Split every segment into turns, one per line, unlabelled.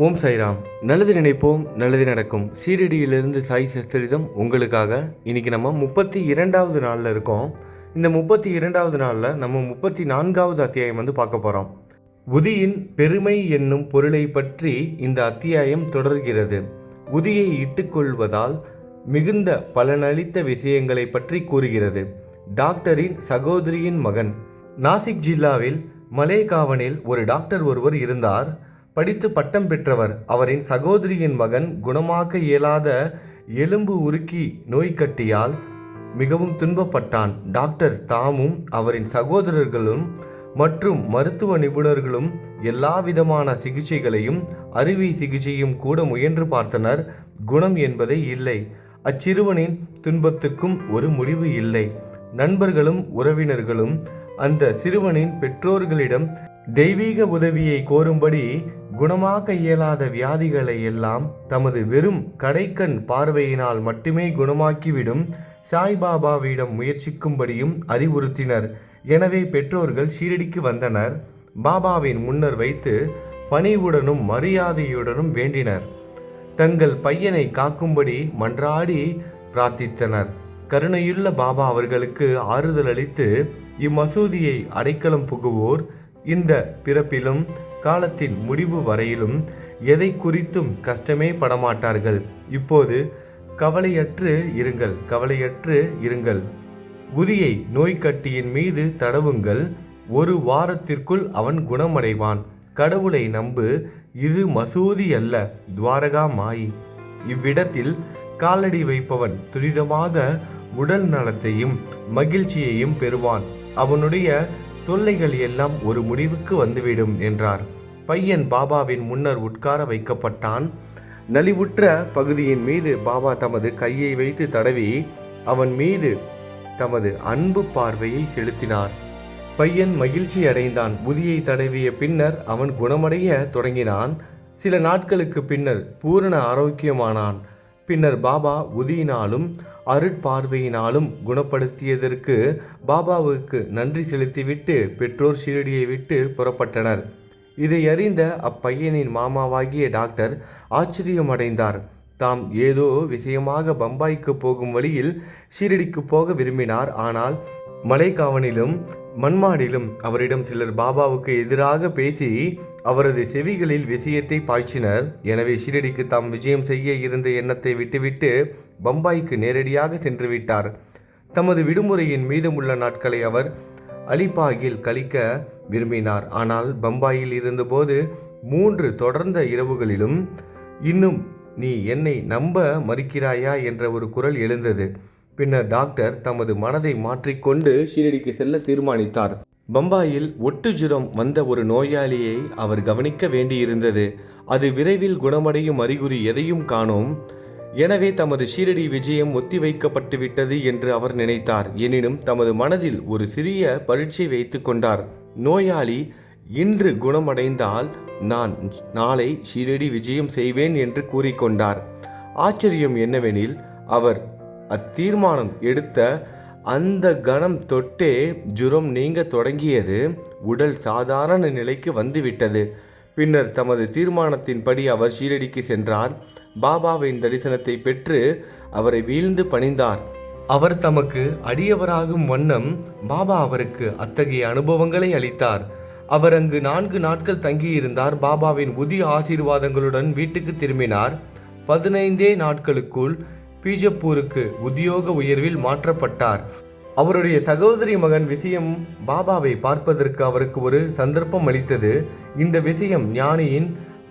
ஓம் சாய்ராம். நல்லது நினைப்போம் நல்லது நடக்கும். சீரடியிலிருந்து சாய் சஸ்திரிதம் உங்களுக்காக. இன்னைக்கு நம்ம முப்பத்தி இரண்டாவது நாளில் இருக்கோம். இந்த முப்பத்தி இரண்டாவது நாளில் நம்ம முப்பத்தி நான்காவது அத்தியாயம் வந்து பார்க்க போகிறோம் உதியின் பெருமை என்னும் பொருளை பற்றி இந்த அத்தியாயம் தொடர்கிறது. உதியை இட்டுக்கொள்வதால் மிகுந்த பலனளித்த விஷயங்களை பற்றி கூறுகிறது. டாக்டரின் சகோதரியின் மகன். நாசிக் ஜில்லாவில் மலேகாவனில் ஒரு டாக்டர் ஒருவர் இருந்தார். படித்து பட்டம் பெற்றவர். அவரின் சகோதரியின் மகன் குணமாக்க இயலாத எலும்பு உருக்கி நோய்க்கட்டியால் மிகவும் துன்பப்பட்டான். டாக்டர் தாமும் அவரின் சகோதரர்களும் மற்றும் மருத்துவ நிபுணர்களும் எல்லா விதமான சிகிச்சைகளையும் அறுவை சிகிச்சையும் கூட முயன்று பார்த்தனர். குணம் என்பதே இல்லை. அச்சிறுவனின் துன்பத்துக்கும் ஒரு முடிவு இல்லை. நண்பர்களும் உறவினர்களும் அந்த சிறுவனின் பெற்றோர்களிடம் தெய்வீக உதவியை கோரும்படி குணமாக்க இயலாத வியாதிகளை எல்லாம் தமது வெறும் கடைக்கண் பார்வையினால் மட்டுமே குணமாக்கிவிடும் சாய்பாபாவிடம் முயற்சிக்கும்படியும் அறிவுறுத்தினர். எனவே பெற்றோர்கள் ஷீரடிக்கு வந்தனர். பாபாவின் முன்னர் வைத்து பணிவுடனும் மரியாதையுடனும் வேண்டினர். தங்கள் பையனை காக்கும்படி மன்றாடி பிரார்த்தித்தனர். கருணையுள்ள பாபா அவர்களுக்கு ஆறுதல் அளித்து இம்மசூதியை அடைக்கலம் புகுவோர் இந்த பிறப்பிலும் காலத்தின் முடிவு வரையிலும் எதை குறித்தும் கஷ்டமே படமாட்டார்கள். இப்போது கவலையற்று இருங்கள் கவலையற்று இருங்கள். உதியை நோய்க்கட்டியின் மீது தடவுங்கள் ஒரு வாரத்திற்குள் அவன் குணமடைவான். கடவுளை நம்பு இது மசூதி அல்ல துவாரகா மாயி. இவ்விடத்தில் காலடி வைப்பவன் துரிதமாக உடல் நலத்தையும் மகிழ்ச்சியையும் பெறுவான். அவனுடைய தொல்லைகள் எல்லாம் ஒரு முடிவுக்கு வந்துவிடும் என்றார். பையன் பாபாவின் முன்னர் உட்கார வைக்கப்பட்டான். நலிவுற்ற பகுதியின் மீது பாபா தமது கையை வைத்து தடவி அவன் மீது தமது அன்பு பார்வையை செலுத்தினார். பையன் மகிழ்ச்சி அடைந்தான். புதியை தடவிய பின்னர் அவன் குணமடைய தொடங்கினான். சில நாட்களுக்கு பின்னர் பூரண ஆரோக்கியமானான். பின்னர் பாபா உதியினாலும் அருட்பார்வையினாலும் குணப்படுத்தியதற்கு பாபாவுக்கு நன்றி செலுத்திவிட்டு பெற்றோர் ஷீரடியை விட்டு புறப்பட்டனர். இதை அறிந்த அப்பையனின் மாமாவாகிய டாக்டர் ஆச்சரியமடைந்தார். தாம் ஏதோ விஷயமாக பம்பாய்க்கு போகும் வழியில் ஷீரடிக்கு போக விரும்பினார். ஆனால் மலைக்காவனிலும் மன்மாடிலும் அவரிடம் சிலர் பாபாவுக்கு எதிராக பேசி அவரது செவிகளில் விஷயத்தை பாய்ச்சினர். எனவே ஷீரடிக்கு தாம் விஜயம் செய்ய இருந்த எண்ணத்தை விட்டுவிட்டு பம்பாய்க்கு நேரடியாக சென்று விட்டார். தமது விடுமுறையின் மீதமுள்ள நாட்களை அவர் அலிபாகில் கழிக்க விரும்பினார். ஆனால் பம்பாயில் இருந்தபோது மூன்று தொடர்ந்த இரவுகளிலும் இன்னும் நீ என்னை நம்ப மறுக்கிறாயா? என்ற ஒரு குரல் எழுந்தது. பின்னர் டாக்டர் தமது மனதை மாற்றிக்கொண்டு ஷீரடிக்கு செல்ல தீர்மானித்தார். பம்பாயில் ஒட்டு ஜுரம் வந்த ஒரு நோயாளியை அவர் கவனிக்க வேண்டியிருந்தது. அது விரைவில் குணமடையும் அறிகுறி எதையும் காணோம். எனவே தமது ஷீரடி விஜயம் ஒத்திவைக்கப்பட்டுவிட்டது என்று அவர் நினைத்தார். எனினும் தமது மனதில் ஒரு சிறிய பரீட்சை வைத்து கொண்டார். நோயாளி இன்று குணமடைந்தால் நான் நாளை ஷீரடி விஜயம் செய்வேன் என்று கூறிக்கொண்டார். ஆச்சரியம் என்னவெனில் அவர் அத்தீர்மானம் எடுத்த அந்த கணம் தொட்டே ஜுரம் நீங்க தொடங்கியது உடல் சாதாரண நிலைக்கு வந்துவிட்டது. பின்னர் தமது தீர்மானத்தின்படி அவர் ஷீரடிக்கு சென்றார். பாபாவின் தரிசனத்தை பெற்று அவரை வீழ்ந்து பணிந்தார். அவர் தமக்கு அடியவராகும் வண்ணம் பாபா அவருக்கு அத்தகைய அனுபவங்களை அளித்தார். அவர் அங்கு நான்கு நாட்கள் தங்கியிருந்தார். பாபாவின் உதிய ஆசீர்வாதங்களுடன் வீட்டுக்கு திரும்பினார். பதினைந்தே நாட்களுக்குள் பீஜப்பூருக்கு உத்தியோக உயர்வில் மாற்றப்பட்டார். அவருடைய சகோதரி மகன் விஷயம் பாபாவை பார்ப்பதற்கு அவருக்கு ஒரு சந்தர்ப்பம் அளித்தது. இந்த விஷயம் ஞானியின்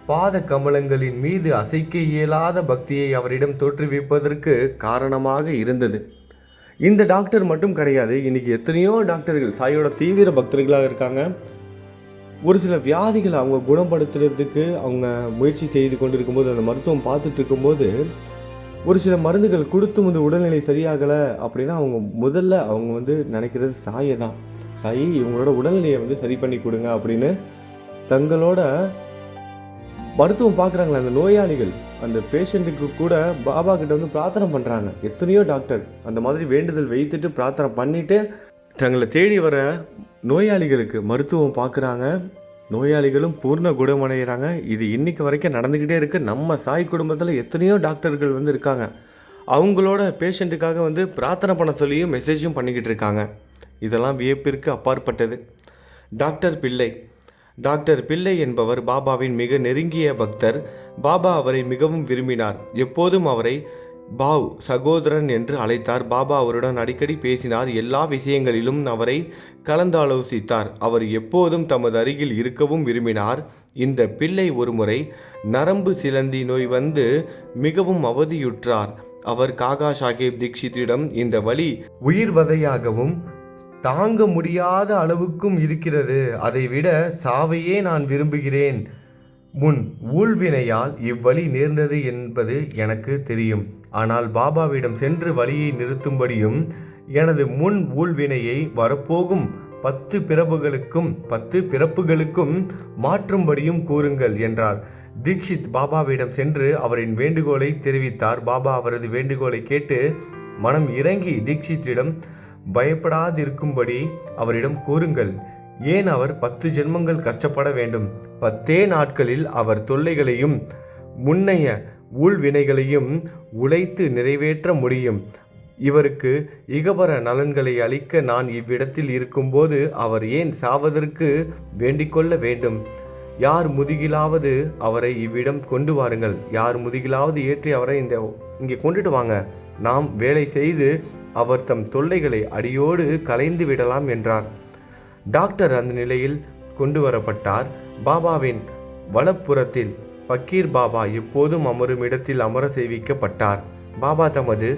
பாத கமலங்களின் மீது அசைக்க இயலாத பக்தியை அவரிடம் தோற்றுவிப்பதற்கு காரணமாக இருந்தது. இந்த டாக்டர் மட்டும் கிடையாது இன்னைக்கு எத்தனையோ டாக்டர்கள் சாயோட தீவிர பக்தர்களாக இருக்காங்க. ஒரு சில வியாதிகளை அவங்க குணப்படுத்துறதுக்கு அவங்க முயற்சி செய்து கொண்டு இருக்கும்போது அந்த மருத்துவம் பார்த்துட்டு இருக்கும்போது ஒரு சில மருந்துகள் கொடுத்து வந்து உடல்நிலை சரியாகலை அப்படின்னா அவங்க முதல்ல அவங்க வந்து நினைக்கிறது சாயை தான். சாயி இவங்களோட உடல்நிலையை வந்து சரி பண்ணி கொடுங்க அப்படின்னு தங்களோட மருத்துவம் பார்க்குறாங்களே அந்த நோயாளிகள். அந்த பேஷண்ட்டுக்கு கூட பாபா கிட்ட வந்து பிரார்த்தனை பண்ணுறாங்க எத்தனையோ டாக்டர் அந்த மாதிரி வேண்டுதல் வைத்துட்டு பிரார்த்தனை பண்ணிவிட்டு தங்களை தேடி வர நோயாளிகளுக்கு மருத்துவம் பார்க்குறாங்க. நோயாளிகளும் பூர்ண குணமடைகிறாங்க. இது இன்னைக்கு வரைக்கும் நடந்துக்கிட்டே இருக்குது நம்ம சாய் குடும்பத்தில் எத்தனையோ டாக்டர்கள் வந்து இருக்காங்க. அவங்களோட பேஷண்ட்டுக்காக வந்து பிரார்த்தனை பண்ண சொல்லியும் மெசேஜும் பண்ணிக்கிட்டு இருக்காங்க. இதெல்லாம் வியப்பிற்கு அப்பாற்பட்டது. டாக்டர் பிள்ளை. டாக்டர் பிள்ளை என்பவர் பாபாவின் மிக நெருங்கிய பக்தர். பாபா அவரை மிகவும் விரும்பினார். எப்போதும் அவரை பாவ் சகோதரன் என்று அழைத்தார். பாபா அவருடன் அடிக்கடி பேசினார். எல்லா விஷயங்களிலும் அவரை கலந்தாலோசித்தார். அவர் எப்போதும் தமது அருகில் இருக்கவும் விரும்பினார். இந்த பிள்ளை ஒருமுறை நரம்பு சிலந்தி நோய் வந்து மிகவும் அவதியுற்றார். அவர் காகா சாஹேப் தீக்ஷித்திடம் இந்த வழி உயிர்வதையாகவும் தாங்க முடியாத அளவுக்கும் இருக்கிறது. அதைவிட சாவையே நான் விரும்புகிறேன். முன் ஊழ்வினையால் இவ்வழி நேர்ந்தது என்பது எனக்கு தெரியும். ஆனால் பாபாவிடம் சென்று வழியை நிறுத்தும்படியும் எனது முன் ஊழ்வினையை வரப்போகும் பத்து பிறப்புகளுக்கும் பத்து பிறப்புகளுக்கும் மாற்றும்படியும் கூறுங்கள் என்றார். தீக்ஷித் பாபாவிடம் சென்று அவரின் வேண்டுகோளை தெரிவித்தார். பாபா அவரது வேண்டுகோளை கேட்டு மனம் இறங்கி தீக்ஷித்திடம் பயப்படாதிருக்கும்படி அவரிடம் கூறுங்கள். ஏன் அவர் பத்து ஜென்மங்கள் கஷ்டப்பட வேண்டும்? பத்தே நாட்களில் அவர் தொல்லைகளையும் முன்னைய ஊழ்வினைகளையும் உழைத்து நிறைவேற்ற முடியும். இவருக்கு இகபர நலன்களை அளிக்க நான் இவ்விடத்தில் இருக்கும்போது அவர் ஏன் சாவதற்கு வேண்டிக்கொள்ள வேண்டும்? யார் முதுகிலாவது அவரை இவ்விடம் கொண்டு வாருங்கள். யார் முதுகிலாவது ஏற்றி அவரை இந்த இங்கே கொண்டுட்டு வாங்க. நாம் வேலை செய்து அவர் தம் தொல்லைகளை அடியோடு கலைந்து விடலாம் என்றார். டாக்டர் அந்த நிலையில் கொண்டு வரப்பட்டார். பாபாவின் வலப்புறத்தில் பக்கீர் பாபா எப்போதும் அமரும் இடத்தில் அமர செய்விக்கப்பட்டார் பாபா தமது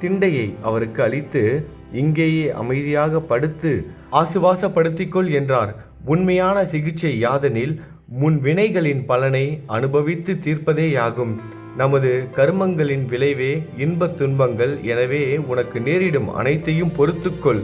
திண்டையை அவருக்கு அளித்து இங்கேயே அமைதியாக படுத்து ஆசுவாசப்படுத்திக்கொள் என்றார். உண்மையான சிகிச்சை யாதெனில் முன் வினைகளின் பலனை அனுபவித்து தீர்ப்பதேயாகும். நமது கர்மங்களின் விளைவே இன்பத் துன்பங்கள் எனவே உனக்கு நேரிடும் அனைத்தையும் பொறுத்துக்கொள்.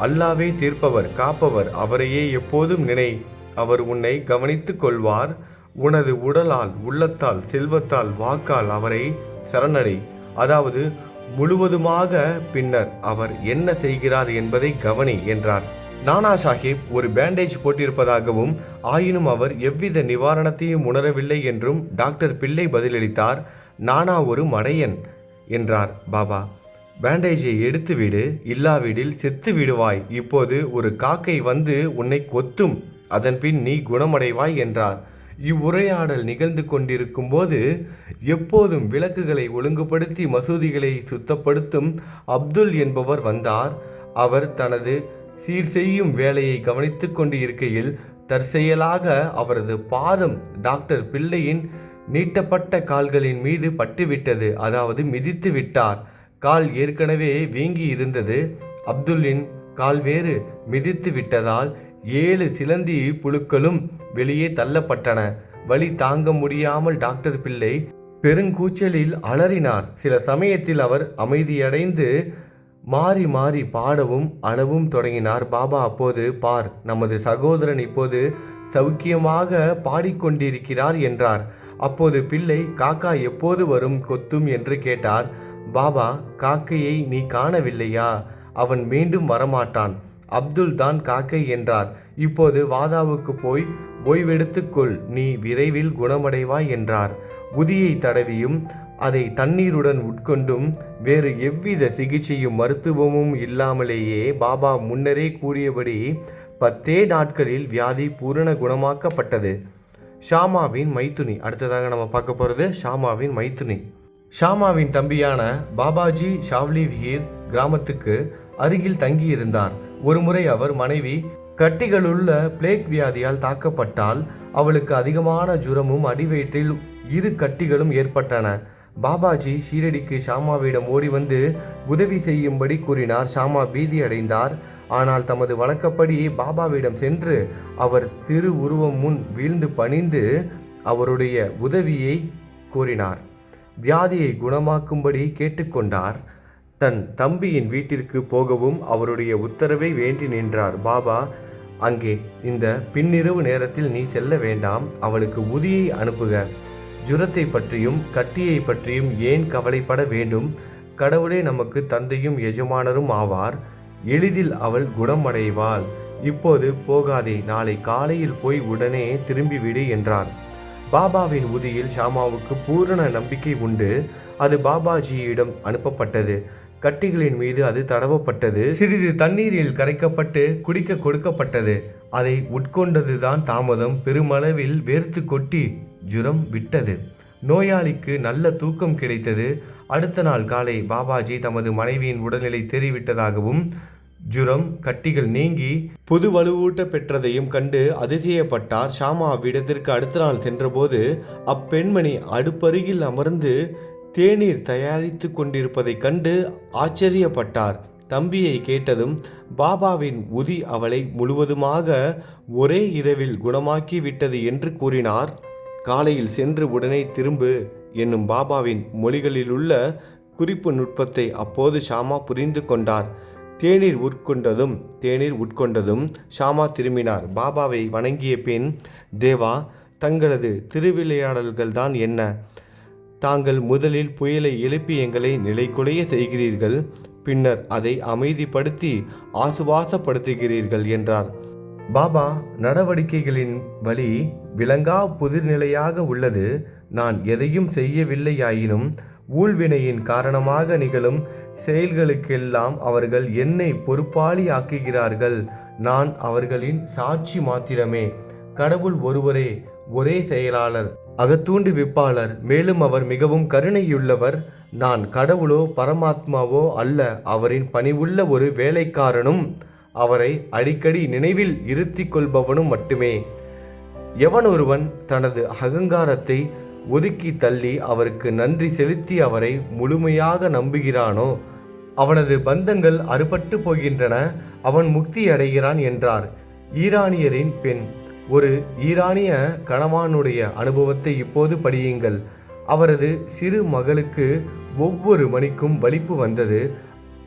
அல்லாவே தீர்ப்பவர் காப்பவர் அவரையே எப்போதும் நினை. அவர் உன்னை கவனித்துக் கொள்வார். உனது உடலால் உள்ளத்தால் செல்வத்தால் வாக்கால் அவரை சரணடை. அதாவது முழுவதுமாக பின்னர் அவர் என்ன செய்கிறார் என்பதை கவனி என்றார். நானா சாஹிப் ஒரு பேண்டேஜ் போட்டிருப்பதாகவும் ஆயினும் அவர் எவ்வித நிவாரணத்தையும் உணரவில்லை என்றும் டாக்டர் பிள்ளை பதிலளித்தார். நானா ஒரு மடையன் என்றார் பாபா. பேண்டேஜை எடுத்துவிடு இல்லாவிடில் செத்து விடுவாய் இப்போது ஒரு காக்கை வந்து உன்னை கொத்தும் அதன்பின் நீ குணமடைவாய் என்றார். இவ்வுரையாடல் நிகழ்ந்து கொண்டிருக்கும் போது எப்போதும் விளக்குகளை ஒழுங்குபடுத்தி மசூதிகளை சுத்தப்படுத்தும் அப்துல் என்பவர் வந்தார். அவர் தனது சீர் செய்யும் வேலையை கவனித்து கொண்டு இருக்கையில் தற்செயலாக அவரது பாதம் டாக்டர் பிள்ளையின் நீட்டப்பட்ட கால்களின் மீது பட்டுவிட்டது அதாவது மிதித்து விட்டார். கால் ஏற்கனவே வீங்கி இருந்தது அப்துல்லின் கால் வேறு மிதித்து விட்டதால் ஏழு சிலந்தி புழுக்களும் வெளியே தள்ளப்பட்டன. வலி தாங்க முடியாமல் டாக்டர் பிள்ளை பெருங்கூச்சலில் அலறினார். சில சமயத்தில் அவர் அமைதியடைந்து மாறி மாறி பாடவும் அழவும் தொடங்கினார். பாபா அப்போது பார். நமது சகோதரன் இப்போது சௌக்கியமாக பாடிக்கொண்டிருக்கிறார் என்றார். அப்போது பிள்ளை காக்கா எப்போது வரும் கொத்தும்? என்று கேட்டார். பாபா காக்கையை நீ காணவில்லையா? அவன் மீண்டும் வரமாட்டான். அப்துல் தான் காக்கை என்றார். இப்போது வாதாவுக்கு போய் ஓய்வெடுத்துக்கொள் நீ விரைவில் குணமடைவாய் என்றார். உதியை தடவியும் அதை தண்ணீருடன் உட்கொண்டும் வேறு எவ்வித சிகிச்சையும் மருத்துவமும் இல்லாமலேயே பாபா முன்னரே கூறியபடி பத்தே நாட்களில் வியாதி பூரண குணமாக்கப்பட்டது. ஷாமாவின் மைத்துனி. அடுத்ததாக நம்ம பார்க்க போகிறது ஷாமாவின் மைத்துனி. ஷாமாவின் தம்பியான பாபாஜி ஷாவ்லி விஹீர் கிராமத்துக்கு அருகில் தங்கியிருந்தார். ஒருமுறை அவர் மனைவி கட்டிகளுள்ள பிளேக் வியாதியால் தாக்கப்பட்டால் அவளுக்கு அதிகமான ஜுரமும் அடிவயிற்றில் இரு கட்டிகளும் ஏற்பட்டன. பாபாஜி ஷீரடிக்கு ஷாமாவிடம் ஓடி வந்து உதவி செய்யும்படி கூறினார். ஷாமா பீதி அடைந்தார் ஆனால் தமது வழக்கப்படி பாபாவிடம் சென்று அவர் திரு உருவம் முன் வீழ்ந்து பணிந்து அவருடைய உதவியை கூறினார். வியாதியை குணமாக்கும்படி கேட்டுக்கொண்டார். தன் தம்பியின் வீட்டிற்கு போகவும் அவருடைய உத்தரவை வேண்டி நின்றார். பாபா அங்கே இந்த பின்னிரவு நேரத்தில் நீ செல்ல வேண்டாம். அவளுக்கு உதியை அனுப்புக. ஜுரத்தை பற்றியும் கட்டியை பற்றியும் ஏன் கவலைப்பட வேண்டும்? கடவுளே நமக்கு தந்தையும் எஜமானரும் ஆவார். எளிதில் அவள் குணமடைவாள். இப்போது போகாதே. நாளை காலையில் போய் உடனே திரும்பிவிடு என்றார் பாபாவின் உதியில் ஷாமாவுக்கு பூரண நம்பிக்கை உண்டு. அது பாபாஜியிடம் அனுப்பப்பட்டது. கட்டிகளின் மீது அது தடவப்பட்டது. சிறிது தண்ணீரில் கரைக்கப்பட்டு குடிக்க கொடுக்கப்பட்டது. அதை உட்கொண்டதுதான் தாமதம். பெருமளவில் வேர்த்து கொட்டி ஜுரம் விட்டது. நோயாளிக்கு நல்ல தூக்கம் கிடைத்தது. அடுத்த நாள் காலை பாபாஜி தமது மனைவியின் உடல்நிலை தெரிவிட்டதாகவும் ஜுரம் கட்டிகள் நீங்கி புது வலுவூட்ட பெற்றதையும் கண்டு அதிசயப்பட்டார். ஷாமா அவ்விடத்திற்கு அடுத்த நாள் சென்றபோது அப்பெண்மணி அடுப்பருகில் அமர்ந்து தேநீர் தயாரித்து கொண்டிருப்பதைக் கண்டு ஆச்சரியப்பட்டார். தம்பியை கேட்டதும் பாபாவின் உதி அவளை முழுவதுமாக ஒரே இரவில் குணமாக்கி விட்டது என்று கூறினார். காலையில் சென்று உடனே திரும்பு என்னும் பாபாவின் மொழிகளிலுள்ள குறிப்பு நுட்பத்தை அப்போது ஷாமா புரிந்து கொண்டார். தேநீர் உட்கொண்டதும் தேநீர் உட்கொண்டதும் ஷாமா திரும்பினார். பாபாவை வணங்கிய பின் தேவா தங்களது திருவிளையாடல்கள்தான் என்ன? தாங்கள் முதலில் புயலை எழுப்பி எங்களை நிலைகுலைய செய்கிறீர்கள் பின்னர் அதை அமைதிப்படுத்தி ஆசுவாசப்படுத்துகிறீர்கள் என்றார். பாபா நடவடிக்கைகளின் வழி விளங்கா புதிர்நிலையாக உள்ளது. நான் எதையும் செய்யவில்லையாயினும் ஊழ்வினையின் காரணமாக நிகழும் செயல்களுக்கெல்லாம் அவர்கள் என்னை பொறுப்பாளி ஆக்குகிறார்கள் நான் அவர்களின் சாட்சி மாத்திரமே. கடவுள் ஒருவரே ஒரே செயலாளர். அகத்தூண்டு விப்பாளர் மேலும் அவர் மிகவும் கருணையுள்ளவர். நான் கடவுளோ பரமாத்மாவோ அல்ல அவரின் பணிவுள்ள ஒரு வேலைக்காரனும் அவரை அடிக்கடி நினைவில் இருத்தி கொள்பவனும் மட்டுமே. எவனொருவன் தனது அகங்காரத்தை ஒதுக்கி தள்ளி அவருக்கு நன்றி செலுத்தி அவரை முழுமையாக நம்புகிறானோ? அவனது பந்தங்கள் அறுபட்டு போகின்றன அவன் முக்தி அடைகிறான் என்றார். ஈரானியரின் பெண் ஒரு ஈரானிய கணவானுடைய அனுபவத்தை இப்போது படியுங்கள். அவரது சிறு மகளுக்கு ஒவ்வொரு மணிக்கும் வலிப்பு வந்தது.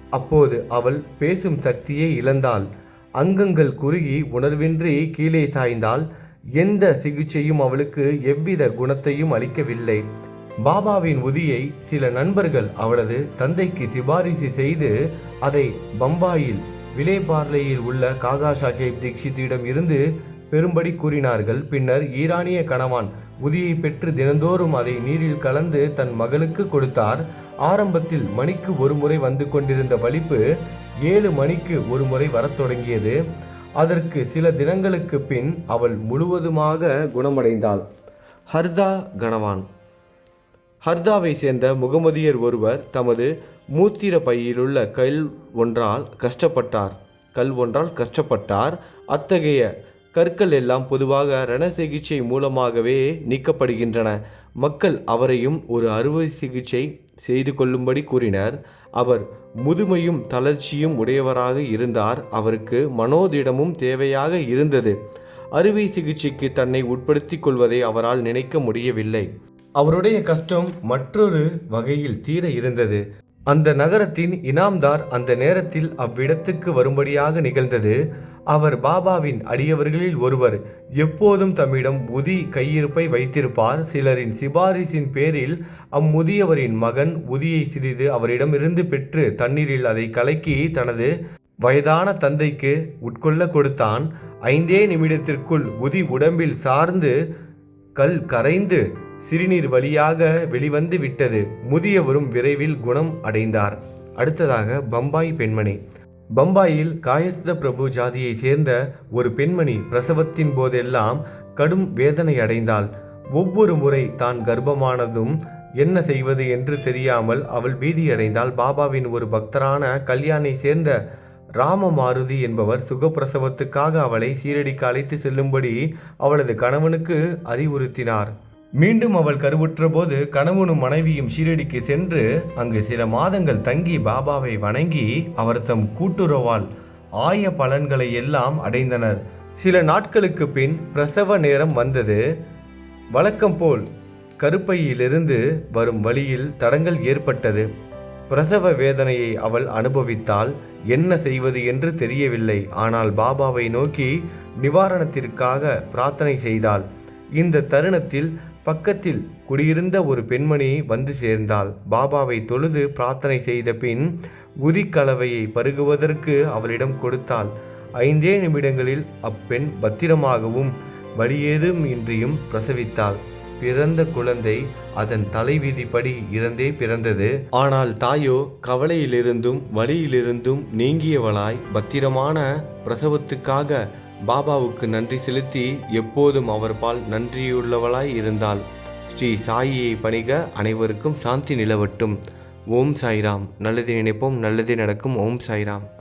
அப்போது அவள் பேசும் சக்தியை இழந்தாள். அங்கங்கள் குறுகி உணர்வின்றி கீழே சாய்ந்தால் எந்த சிகிச்சையும் அவளுக்கு எவ்வித குணத்தையும் அளிக்கவில்லை. பாபாவின் உதியை சில நண்பர்கள் அவளது தந்தைக்கு சிபாரிசு செய்து அதை பம்பாயில் விலேபார்லேயில் உள்ள காகா சாஹேப் தீக்ஷித்திடம் இருந்து பெரும்படி கூறினார்கள். பின்னர் ஈரானிய கணவான் உதியை பெற்று தினந்தோறும் அதை நீரில் கலந்து தன் மகளுக்கு கொடுத்தார். ஆரம்பத்தில் மணிக்கு ஒரு முறை வந்து கொண்டிருந்த வலிப்பு ஏழு மணிக்கு ஒரு முறை வரத் தொடங்கியது. அதற்கு சில தினங்களுக்கு பின் அவள் முழுவதுமாக குணமடைந்தாள். ஹர்தா கணவான். ஹர்தாவை சேர்ந்த முகமதியர் ஒருவர் தமது மூத்திர பையிலுள்ள கல் ஒன்றால் கஷ்டப்பட்டார். கல் ஒன்றால் கஷ்டப்பட்டார். அத்தகைய கற்கள் எல்லாம் பொதுவாக ரண சிகிச்சை மூலமாகவே நீக்கப்படுகின்றன. மக்கள் அவரையும் ஒரு அறுவை சிகிச்சை செய்து கொள்ளும்படி கூறினர். அவர் முதுமையும் தளர்ச்சியும் உடையவராக இருந்தார். அவருக்கு மனோதிடமும் தேவையாக இருந்தது. அறுவை சிகிச்சைக்கு தன்னை உட்படுத்திக் கொள்வதை அவரால் நினைக்க முடியவில்லை. அவருடைய கஷ்டம் மற்றொரு வகையில் தீர இருந்தது. அந்த நகரத்தின் இனாம்தார் அந்த நேரத்தில் அவ்விடத்துக்கு வரும்படியாக நிகழ்ந்தது. அவர் பாபாவின் அடியவர்களில் ஒருவர். எப்போதும் தம்மிடம் உதி கையிருப்பை வைத்திருப்பார். சிலரின் சிபாரிசின் பேரில் அம்முதியவரின் மகன் உதியை சிறிது அவரிடமிருந்து பெற்று தண்ணீரில் அதை கலக்கி தனது வயதான தந்தைக்கு உட்கொள்ள கொடுத்தான். ஐந்தே நிமிடத்திற்குள் உதி உடம்பில் சார்ந்து கல் கரைந்து சிறுநீர் வழியாக வெளிவந்து விட்டது. முதியவரும் விரைவில் குணம் அடைந்தார். அடுத்ததாக பம்பாய் பெண்மணி. பம்பாயில் காயஸ்த பிரபு ஜாதியைச் சேர்ந்த ஒரு பெண்மணி பிரசவத்தின் போதெல்லாம் கடும் வேதனை அடைந்தாள். ஒவ்வொரு முறை தான் கர்ப்பமானதும் என்ன செய்வது என்று தெரியாமல் அவள் பீதியடைந்தாள். பாபாவின் ஒரு பக்தரான கல்யாணை சேர்ந்த ராமமாருதி என்பவர் சுகப்பிரசவத்துக்காக அவளை சீரடிக்கு அழைத்து செல்லும்படி அவளது கணவனுக்கு அறிவுறுத்தினார். மீண்டும் அவள் கருவுற்றபோது கணவனும் மனைவியும் ஷீரடிக்கு சென்று அங்கு சில மாதங்கள் தங்கி பாபாவை வணங்கி அவர் தம் கூட்டுறவால் ஆய பலன்களை எல்லாம் அடைந்தனர். சில நாட்களுக்கு பின் பிரசவ நேரம் வந்தது. வழக்கம் போல் கருப்பையிலிருந்து வரும் வழியில் தடங்கள் ஏற்பட்டது. பிரசவ வேதனையை அவள் அனுபவித்தால் என்ன செய்வது என்று தெரியவில்லை. ஆனால் பாபாவை நோக்கி நிவாரணத்திற்காக பிரார்த்தனை செய்தாள். இந்த தருணத்தில் பக்கத்தில் குடியிருந்த ஒரு பெண்மணி வந்து சேர்ந்தாள். பாபாவை தொழுது பிரார்த்தனை செய்த பின் உதிக்கலவையை பருகுவதற்கு அவளிடம் கொடுத்தாள். ஐந்தே நிமிடங்களில் அப்பெண் பத்திரமாகவும் வழியேதும் இன்றியும் பிரசவித்தாள். பிறந்த குழந்தை அதன் தலைவிதிப்படி இறந்தே பிறந்தது. ஆனால் தாயோ கவலையிலிருந்தும் வழியிலிருந்தும் நீங்கியவளாய் பத்திரமான பிரசவத்துக்காக பாபாவுக்கு நன்றி செலுத்தி எப்போதும் அவர் பால் நன்றியுள்ளவளாய் இருந்தாள். ஸ்ரீ சாயியை பணிக அனைவருக்கும் சாந்தி நிலவட்டும். ஓம் சாய்ராம். நல்லது நினைப்போம் நல்லதே நடக்கும். ஓம் சாய்ராம்.